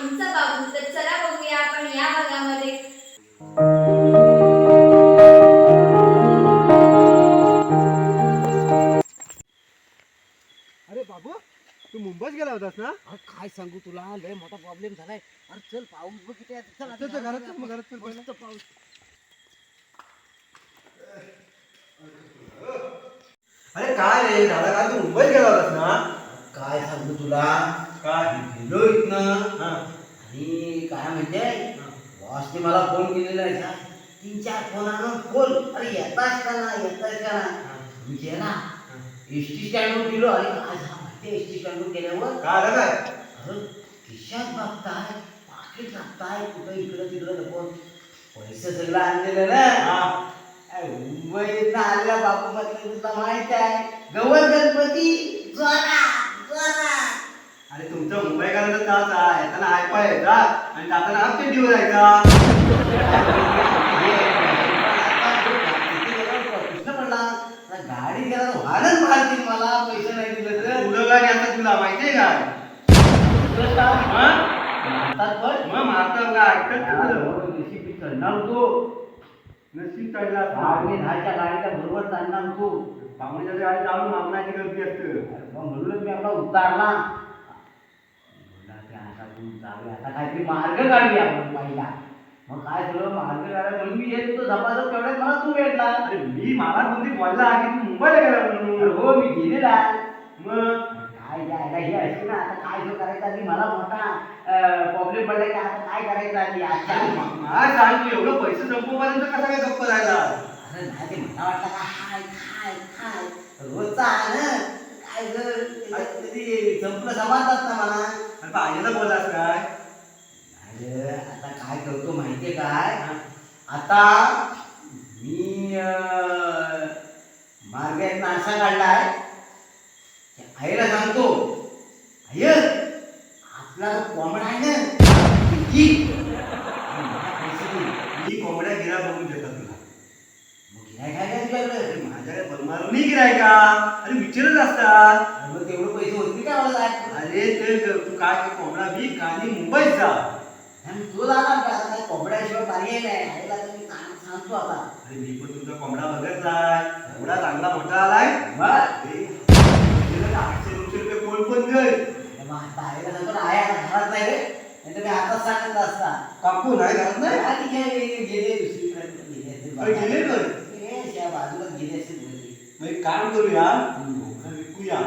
आमचा बाबू तर चला बघूया आपण या भागामध्ये. अरे बाबू तू मुंबईत गेला होतास ना? अरे काय सांगू तुला लय मोठा प्रॉब्लेम झालाय. अरे चल पाऊस बघ किती आहे. चल चल, चल, घरात चल, मग घरात चल पहिलं. मस्त पाऊस अरे काय रे दादा काय तू मुंबईत गेला होतास ना? काय सांगू तुला? काय गेलो इथनं? हा. आणि काय म्हणजे बॉसने मला फोन केलेला आहे का तीन चार फोन आणून फोन अरे येतास का ना? येतास का ना? मी गेला एस टी स्टँडवर गेलो अरे काय माहिती एस टी स्टँडवर गेल्यावर काय आलं काय? अरे खिशात बघताय पाकिट लागताय कुठं इकडं तिकडं लपवून पैसे सगळं आणलेलं ना. हा. अरे मुंबईत आलेला बापू म्हटलं तुला माहीत आहे गवत गणपती जोरात अरे तुमचं मुंबई करायचं तास आहे. येताना हाय पाय यायचा आणि जाताना हाफ चड्डीवर जायचा गाडी गेला तर वाहनच मारतील मला. पैसे नाही दिले तर. तुला काय घ्यायचं तुला माहितीये हा? मारतात पण मग मारतात का तुला? रेसिपी चढणार होतो. नशीब चढला. दहाच्या बरोबर चालणार होतो. पाहुण्याच्या गाडी जाऊन मागण्याची गर्दी असते? म्हणूनच मी आपला उतारला. की आता आपण जाऊया आता काहीतरी मार्ग काढूया आपण पहिला. मग काय झालं? मार्ग काढायला म्हणून मी येत होतो झपाझप तेवढ्यात मला तू भेटला. अरे मी मला कोणती बोलला की तू मुंबईला गेला अरे म्हणून. हो मी गेलेला मग काय जायला हे अशी ना. आता काय जो करायचा आणि मला मोठा प्रॉब्लेम पडला की? आता काय करायचं अरे आता मला सांग तू एवढं पैसे संपवपर्यंत कसा काय गप्प राहिला? अरे नाही ते मला वाटलं का? हाय खाय खाय रोजचा आहे ना काय जर संपलं समाजतात ना मला. आणि पाहिजेला बोलास काय? अरे आता काय करतो माहितीये काय? आता मी अं, मार्गात नाश्ता काढलाय. आईला सांगतो आय आपला कोंबडा आहे ना. मी कोंबड्या गिरा बघून देतात तुला. मग गिऱ्हाईक आहे का तुझ्याकडे? अरे माझ्याकडे बनणार नाही गिराय का अरे विचारच असतात. मग तेवढे पैसे होतील का मला अरे ते काय कोंबडा विक आणि मुंबईत जा आणि तो जाणार का आता काय कोंबड्याशिवाय पर्याय नाही आईला तर मी सांग- सांगतो आता अरे मी पण तुझा कोंबडा बघत जाय एवढा चांगला मोठा आलाय अरे, आठशे नऊशे रुपये कोण पण गय मग आता आईला सांगतो ना आई आता घरात नाही रे नाही तर मी आताच सांगत असता काकू नाही घरात नाही हा, ठीक आहे, गेले दुसरीकडे गेले असतील अरे, गेले तर? गेले, त्या बाजूला गेले असतील बहुतेक. मग एक काम करूया हम्म. विकूया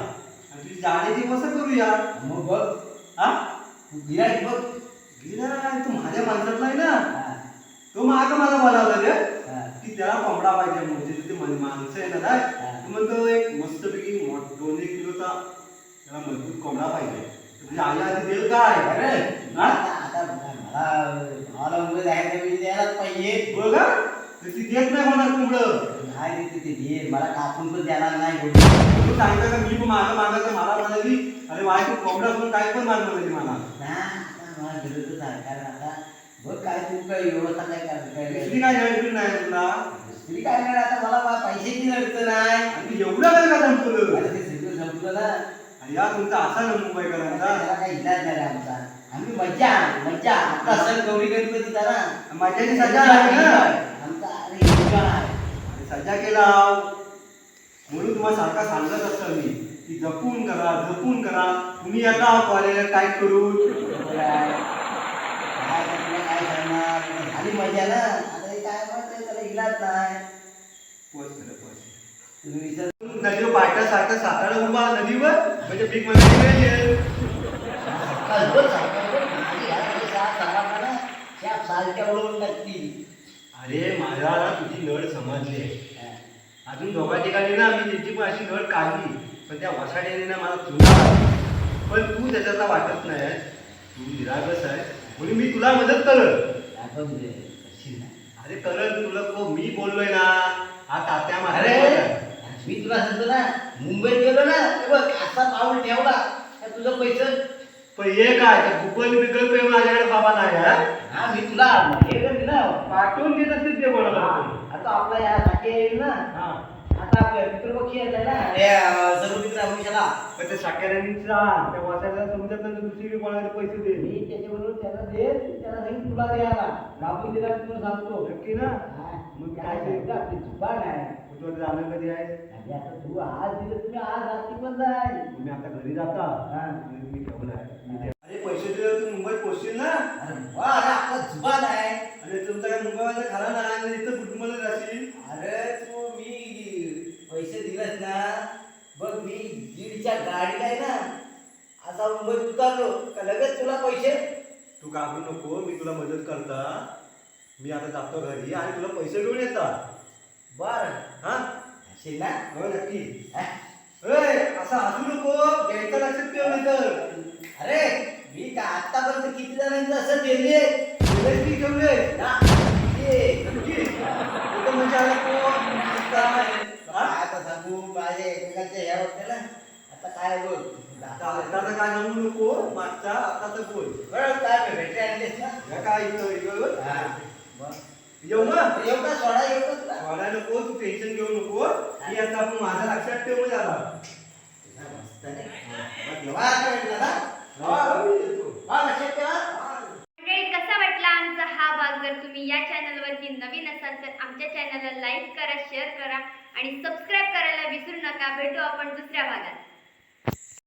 आणि जाण्याची मस्त करूया मग बघ. हा? तू गिऱ्हाईक बघ. गिरा तू माझ्या माणसात नाही ना. हा, तो माग मला बोलावला रे. हा. की त्याला कोंबडा पाहिजे म्हणजे मन- माणसं आहे ना. काय तू म्हणतो एक मस्तपैकी दोन एक किलोचा त्याला मजबूत कोंबडा पाहिजे. तुझी आई आधी देईल काय? अरे, हा? मला भावाला उभं जायचं मी द्यायलाच पाहिजे. बघा तर ती देत नाही होणार कोंबडं नाही देते ते दे मला कापून पण देणार नाही कोणी. तू सांगता का मी पण मागं मागायचं मला म्हणाली अरे वाय तू कोंबडा करून काय पण माग म्हणाली मला. ना, आता मला गरजच आहे कारण आता बघ काय तू काय व्यवस्था काय कर- काय दुसरी काय जळली नाही तुला? दुसरी काय नाही आता मला बा- पैशाची अडचण आहे? आणि एवढं काय का आता संपलं ते सगळं संपलं ना. आणि या तुमचा असा ना. मुंबईकरांचा त्याला काही इलाज नाही रे आमचा. आम्ही मज्जा मज्जा. आता सण गौरी गणपतीचा ना. माझ्याची सजा आहे ना. आणि सजा केला म्हणून तुम्हाला सारखा सांगत असतो मी की जपून करा जपून करा. तुम्ही काय. काय आता तुला काय मजा ना? आता त्याला इलाज नाही. पोच करा, पोच. तुम्ही विचार. नदीवर पाट्यासारखं सातारा उभा नदीवर? म्हणजे पीकमध्ये येईल सकाळभर सकाळभर अरे माझ्या ना तुझी नळ समजली आहे. अजून दोघा ठिकाणी ना मी त्यांची पण अशी नळ काढली. पण त्या वसाड्याने ना मला चुना पण तू त्याच्यातला वाटत नाही. तू निरागस आहे. म्हणून मी तुला मदत करत. अरे करत तुला को मी बोललोय ना. हा तात्या अरे मी तुला सांगतो ना मुंबईत गेलो ना असा पाऊल ठेवला. तुझं पैसे पण हे काय गुगल बिगल पे माझ्याकडे बाबा नाही हा? मी तुला हे ना. पाठवून देत असतील ते बोलत हा, आता आपला या साठी येईल ना. हा. आता आता पितृपक्षी येत आहे ना. सर्व मित्र अमुषाला पण त्या वासायला समजत नाही तर दुसरीकडे कोणाला पैसे दे. मी त्याच्याबरोबर त्याला दे त्याला सांगेन तुला द्यायला. राबून दिला तुला सांगतो. नक्की ना? मग काय काय ते? आपली तुला जाणं कधी आहे? आणि आता तू आज दिलं तुम्ही आज रात्री पण जाय. मी आता घरी जाता? हा. मी मी ठेवून आहे. अरे पैसे दिले तू मुंबईत पोचशील ना? अरे वा अरे आपला जुबान आहे. अरे तुमचा काय मुंबईमध्ये खरा नाही आणि इथं कुटुंबाला राहशील? अरे तू मी पैसे दिलेस ना. बघ मी दीडच्या गाडीला आहे ना. असा मुंबईत उतरलो. का लगेच तुला पैसे? तू घाबरू नको मी तुला मदत करता. मी आता जातो घरी आणि तुला पैसे घेऊन येतात. बर. हा? असेल ना हो? नक्की हा? असं हसू नको. घ्यायचं लक्षात ठेव नाही तर. अरे मी का आतापर्यंत किती जणांचं असं दिले ठेवले? आता सांगू माझे एकमेकांचे हे होते ना आता काय बोल? आता काय सांगू नको. मागचा आता तर बोल. बरं काय भेटले आणलेस ना? काय इथं येऊ सोडा नको तू टेन्शन घेऊ नको. मी आता आपण माझ्या लक्षात झाला मस्त आता भेटला हा, ठेवा. मंडळी कसा वाटला आमचा हा भाग? जर तुम्ही या चॅनलवरती नवीन असाल तर आमच्या चॅनलला लाईक करा शेअर करा आणि सबस्क्राईब करायला विसरू नका. भेटू आपण दुसऱ्या भागात.